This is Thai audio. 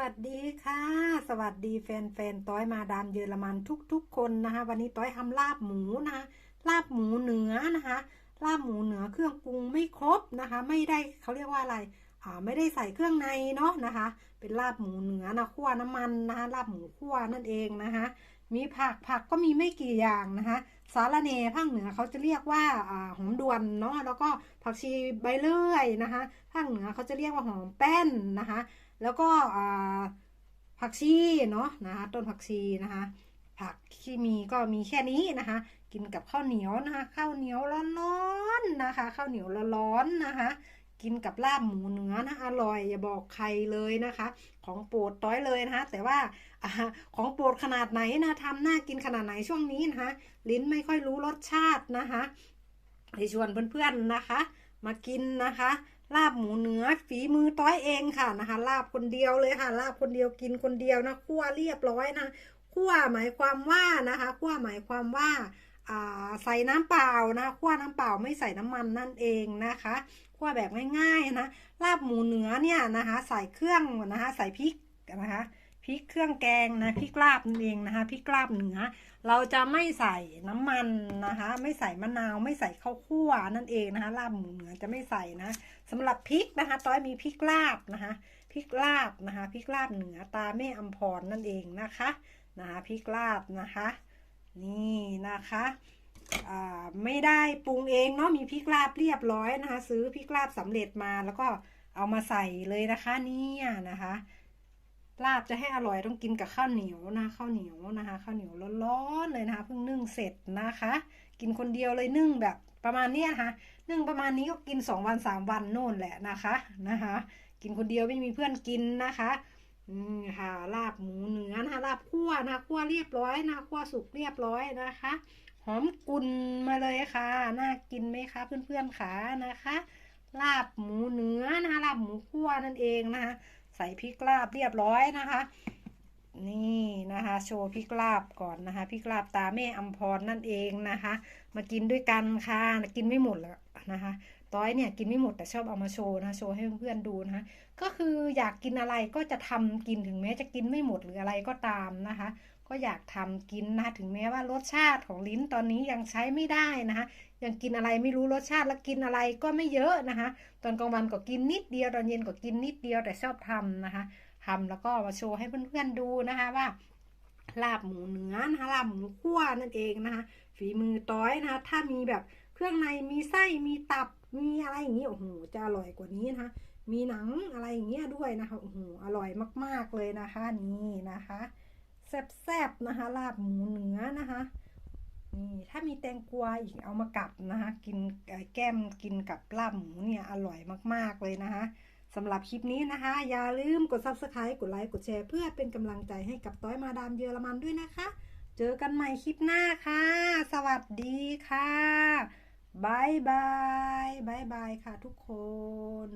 วัสดีค่ะ สวัสดีแฟนๆต้อยมาดามเยอรมันทุกๆ คนนะคะ วันนี้ต้อยทำลาบหมูนะคะลาบหมูเหนือนะคะลาบหมูเหนือเครื่องปรุงไม่ครบนะคะ ไม่ได้เขาเรียกว่าอะไรอ่าไม่ได้ใส่เครื่องในเนาะนะคะ เป็นลาบหมูเหนือนะคั่วน้ำมันนะคะลาบหมูคั่วนั่นเองนะคะ มีผักผักก็มีไม่กี่อย่างนะคะ สาระเนภาคเหนือเขาจะเรียกว่าอหอมดวนเนาะแล้วก็ผักชีใบเลื่อยนะคะภาคเหนือเขาจะเรียกว่าหอมแป้นนะคะ แล้วก็อผักชีเนาะนะคะต้นผักชีนะคะ ผักที่มีก็มีแค่นี้นะคะ กินกับข้าวเหนียวนะคะ ข้าวเหนียวร้อนๆนะคะ ข้าวเหนียวร้อนๆนะคะ กินกับลาบหมูเนื้อนะอร่อยอย่าบอกใครเลยนะคะ ของโปรดต้อยเลยนะคะ แต่ว่าอของโปรดขนาดไหนนะทำน่ากินขนาดไหนช่วงนี้นะคะ ลิ้นไม่ค่อยรู้รสชาตินะคะให้ชวนเพื่อนๆนะคะ มากินนะคะลาบหมูเนื้อฝีมือต้อยเองค่ะนะคะลาบคนเดียวเลยค่ะลาบคนเดียวกินคนเดียวนะคั่วเรียบร้อยนะคั่วหมายความว่านะคะคั่วหมายความว่าอ่า ใส่น้ำเปล่านะคั่วน้ำเปล่าไม่ใส่น้ำมันนั่นเองนะคะคั่วแบบง่ายๆนะลาบหมูเนื้อเนี่ยนะคะ ใส่เครื่องนะคะ ใส่พริกนะคะพริกเครื่องแกงนะพริกลาบนั่นเองนะคะพริกลาบเนื้อเราจะไม่ใส่น้ำมันนะคะ ไม่ใส่มะนาวไม่ใส่ข้าวคั่วนั่นเองนะคะลาบหมูเนื้อจะไม่ใส่นะสำหรับพริกนะคะต้อยมีพริกลาบนะคะพริกลาบนะคะพริกลาบเหนือตาแม่อำพรนั่นเองนะคะนะคะพริกลาบนะคะ นี่นะคะไม่ได้ปรุงเองเนาะมีพริกลาบเรียบร้อยนะคะ ซื้อพริกลาบสำเร็จมาแล้วก็เอามาใส่เลยนะคะเนี่ยนะคะ ลาบจะให้อร่อยต้องกินกับข้าวเหนียวนะข้าวเหนียวนะคะ ข้าวเหนียวร้อนๆเลยนะคะเพิ่งนึ่งเสร็จนะคะ กินคนเดียวเลยนึ่งแบบประมาณเนี้ยนะคะนึ่งประมาณนี้ก็กินสองวันสามวันโน่นแหละนะคะนะคะ กินคนเดียวไม่มีเพื่อนกินนะคะ อืมค่ะลาบหมูเนื้อนะคะลาบคั่วนะคั่วเรียบร้อยนะคั่วสุกเรียบร้อยนะคะ หอมกุนมาเลยค่ะ น่ากินไหมคะเพื่อนๆขานะคะ ลาบหมูเนื้อนะคะลาบหมูคั่วนั่นเองนะคะ ใส่พริกลาบเรียบร้อยนะคะ นี่นะคะ โชว์พริกลาบก่อนนะคะพริกลาบตาแม่อำพรนั่นเองนะคะ มากินด้วยกันค่ะกินไม่หมดแล้วนะคะ ต้อยเนี่ยกินไม่หมดแต่ชอบเอามาโชว์นะโชว์ให้เพื่อนๆดูนะคะก็คืออยากกินอะไรก็จะทำกินถึงแม้จะกินไม่หมดหรืออะไรก็ตามนะคะ ก็อยากทำกินนะคะถึงแม้ว่ารสชาติของลิ้นตอนนี้ยังใช้ไม่ได้นะคะยังกินอะไรไม่รู้รสชาติแล้วกินอะไรก็ไม่เยอะนะคะ ตอนกลางวันก็กินนิดเดียวตอนเย็นก็กินนิดเดียวแต่ชอบทำนะคะทำแล้วก็มาโชว์ให้เพื่อนๆดูนะคะว่าลาบหมูเนื้อนะคะลาบหมูคั่วนั่นเองนะคะฝีมือต้อยนะคะถ้ามีแบบเครื่องในมีไส้มีตับ มีอะไรอย่างนี้โอ้โหจะอร่อยกว่านี้นะคะ มีหนังอะไรอย่างเงี้ยด้วยนะคะโอ้โหอร่อยมากๆเลยนะคะนี่นะคะแซ่บๆนะคะ ลาบหมูเนื้อนะคะนี่ถ้ามีแตงกวาอีกเอามากับนะคะ กินแก้มกินกับลาบหมูเนี่ยอร่อยมากๆเลยนะคะสำหรับคลิปนี้นะคะ อย่าลืมกด subscribe กดไลค์กดแชร์เพื่อเป็นกำลังใจให้กับต้อยมาดามเยอรมันด้วยนะคะ เจอกันใหม่คลิปหน้าค่ะ สวัสดีค่ะ บายบายบายบายค่ะทุกคน